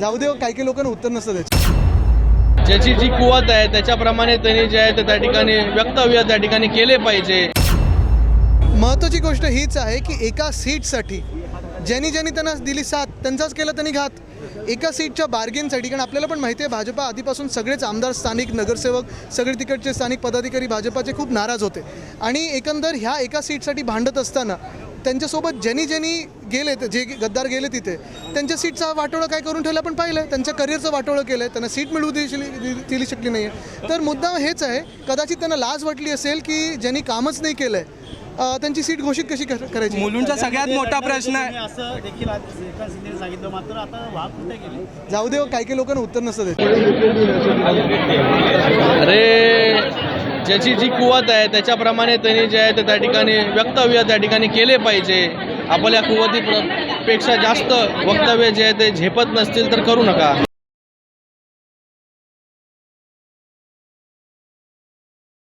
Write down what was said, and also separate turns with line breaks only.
जाऊ दे हो, काही काही लोकांना उत्तर नसतं त्याचं
ज्याची जी कुवत आहे त्याच्याप्रमाणे त्यांनी जे आहे ते त्या ठिकाणी वक्तव्य त्या ठिकाणी केले पाहिजे.
महत्त्वाची गोष्ट हीच आहे की एका सीटसाठी ज्यांनी ज्यांनी त्यांना दिली साथ त्यांचाच केला त्यांनी घात. एका सीटच्या बार्गेनसाठी कारण आपल्याला पण माहिती आहे भाजपा आधीपासून सगळेच आमदार स्थानिक नगरसेवक सगळे तिकडचे स्थानिक पदाधिकारी भाजपाचे खूप नाराज होते. आणि एकंदर ह्या एका सीटसाठी भांडत असताना त्यांच्यासोबत ज्यांनी ज्यांनी गेले जे गद्दार गेले तिथे त्यांच्या सीटचा वाटोळं काय करून ठेवलं आपण पाहिलं त्यांच्या करिअरचं वाटोळं केलं आहे त्यांना सीट मिळवू दिली दिली शकली नाही आहे तर मुद्दा हेच आहे कदाचित त्यांना लाज वाटली असेल की ज्यांनी कामच नाही केलं आहे त्यांची सीट घोषित कशी कर- करायची?
मुलुंडचा सगळ्यात मोठा प्रश्न आहे.
असं देखील आज श्रीकांत शिंदे सांगितलं मात्र आता वाघ कुठे गेले?
जाऊ दे हो, काही काही लोकांना उत्तर नसतं
अरे ज्याची जी कुवत आहे त्याच्याप्रमाणे त्यांनी जे आहे ते त्या ठिकाणी वक्तव्य त्या ठिकाणी केले पाहिजे. आपल्या कुवती पेक्षा जास्त वक्तव्य जे आहे ते झेपत नसतील तर करू नका.